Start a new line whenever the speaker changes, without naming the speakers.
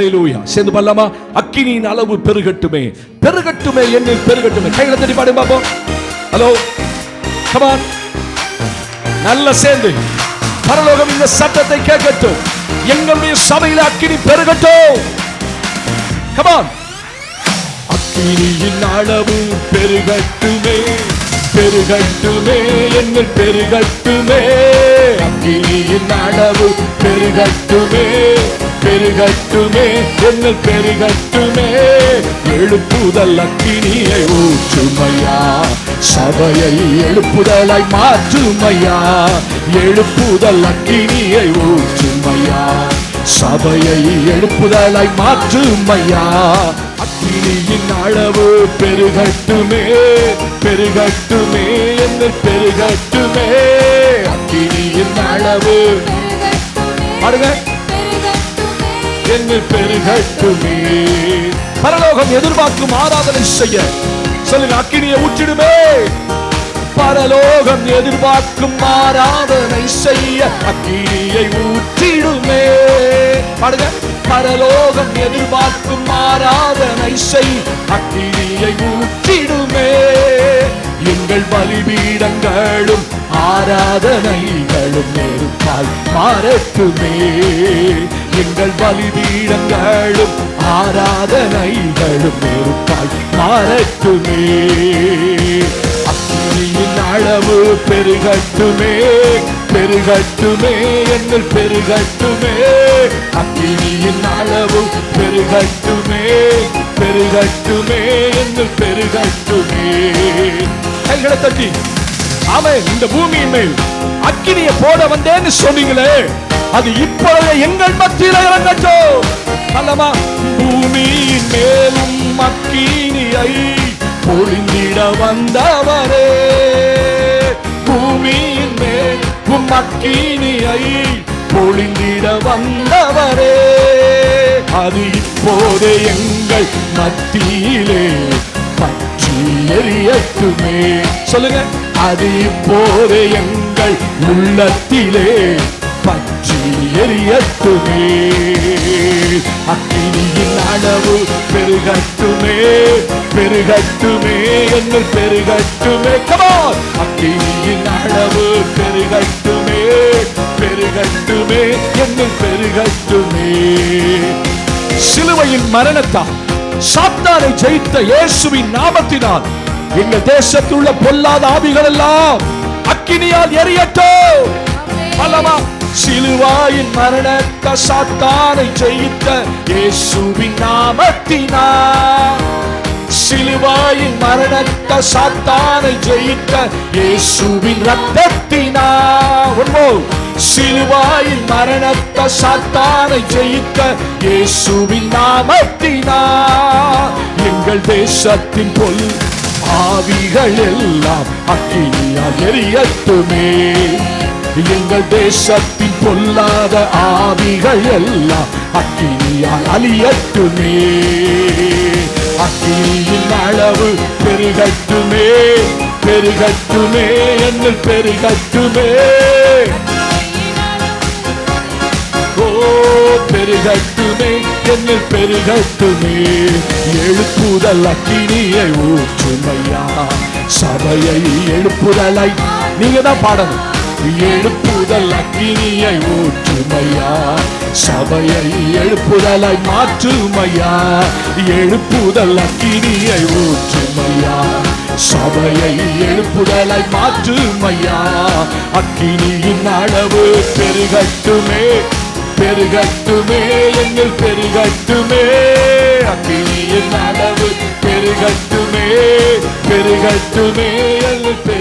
அல்லேலூயா சேர்ந்து பண்ணலாமா அக்கினியின் அளவு பெருகட்டுமே. பெருகட்டுமே என்னில் பெருகட்டுமே. கைகளை தட்டி பாடு பாப்போம் ஹலோ கமான் நல்ல சேர்ந்து. பரலோகம் இந்த சத்தத்தை கேட்கட்டும். எங்களுடைய சபையில் அக்கினி பெருகட்டும். கமான் அக்கினியின் அளவு பெருகட்டுமே. பெருகட்டுமே என்னில் பெருகட்டுமே. அக்கினியின் அளவு பெருகட்டுமே. பெருகட்டுமே. என்னில் பெருகட்டுமே. எழுப்புதல் அக்கினியை ஊற்றுமையா. சபையை எழுப்புதலாய் மாற்றுமையா. எழுப்புதல் அக்கினியை ஊற்றுமையா. சபையை எழுப்புதலாய் மாற்றுமையா. அக்கினியின் அளவு பெருகட்டுமே. பெருகட்டுமே என்று பெருகட்டுமே. அக்கினியின் அளவு. பாருங்க. என்று பெருகட்டுமே பரலோகம் எதிர்பார்க்கும் ஆராதனை செய்ய சொல்லுங்க அக்கினியை ஊற்றிடுமே. பரலோகம் எதிர்பார்க்கும் ஆராதனை செய்ய அக்கினியை ஊற்றிடுமே. பாடுங்க. பரலோகம் எதிர்பார்க்கும் ஆராதனை செய் அக்கினியை ஊற்றிடுமே நாள் பலிபீடங்களும் ஆராதனைகளும் நெருப்பால் மாறட்டுமே எங்கள் பலிபீடங்களும் ஆராதனைகளும் நெருப்பால் மாறட்டுமே அக்கினியின் அளவு பெருகட்டுமே பெருகட்டுமே எங்கள் பெருகட்டுமே. அக்கினியின் அளவு பெருகட்டுமே பெருகட்டுமே என்னில் பெருகட்டுமே. கைகளை தட்டி அவன் இந்த பூமியின் மேல் அக்கினியை போட வந்தேன்னு சொன்னீங்களே அது இப்பொழுது எங்கள் மத்தியில இறங்கட்டும். அல்லமா பூமியின் மேலும் அக்கினியை பொழிந்திட வந்தவரே பூமியின் மேல் உம் அக்கினியை பொழிந்திட வந்தவரே அது இப்போது எங்கள் மத்தியிலே எரியட்டுமே சொல்லுங்க. அது இப்போது எங்கள் உள்ளத்திலே பற்றி எரியட்டுமே அக்கினியின் அளவு பெருகட்டுமே பெருகட்டுமே என்று பெருகட்டுமே கமான் அக்கினியின் அளவு பெருகட்டுமே பெருகட்டுமே என்று பெருகட்டுமே சிலுவையின் மரணத்தால் சாத்தானை ஜெயித்த இயேசுவின் நாமத்தினால் எங்கள் தேசத்தில் உள்ள பொல்லாத ஆவிகள் எல்லாம் அக்கினியால் எரியட்டும். அல்லவா சிலுவாயின் மரணத்த சாத்தானை ஜெயித்த இயேசுவின் நாமத்தினால். சிலுவாயின் மரணத்த சாத்தானை ஜெயித்த இயேசுவின் ரத்தத்தினா ஒன்போ சிலுவாயின் மரணத்த சாத்தானை ஜெயித்த இயேசுவின் நாமத்தினா. எங்கள் தேசத்தின் பொல் ஆவிகள் எல்லாம் அக்கினியால் எரியட்டுமே. எங்கள் தேசத்தின் பொல்லாத ஆவிகள் எல்லாம் அக்கினியால் அழியட்டுமே. அக்கினியின் அளவு பெருகட்டுமே பெருகட்டுமே என்று பெருகட்டுமே. பெருகட்டுமே என்னில் பெருகட்டுமே. எழுப்புதல் அக்கினியை ஊற்றுமையா. சபையை எழுப்புதலை நீங்க தான் பாடணும். எழுப்புதல் அக்கினியை ஊற்றுமையா. சபையை எழுப்புதலை மாற்றுமையா. எழுப்புதல் அக்கினியை ஊற்றுமையா. சபையை எழுப்புதலை மாற்றுமையா. அக்கினியின் அளவு பெருகட்டுமே. பெருகட்டுமே எங்கள் பெருகட்டுமே. அக்கினியின் அளவு பெருகட்டுமே பெருகட்டுமே எங்கள் பெரு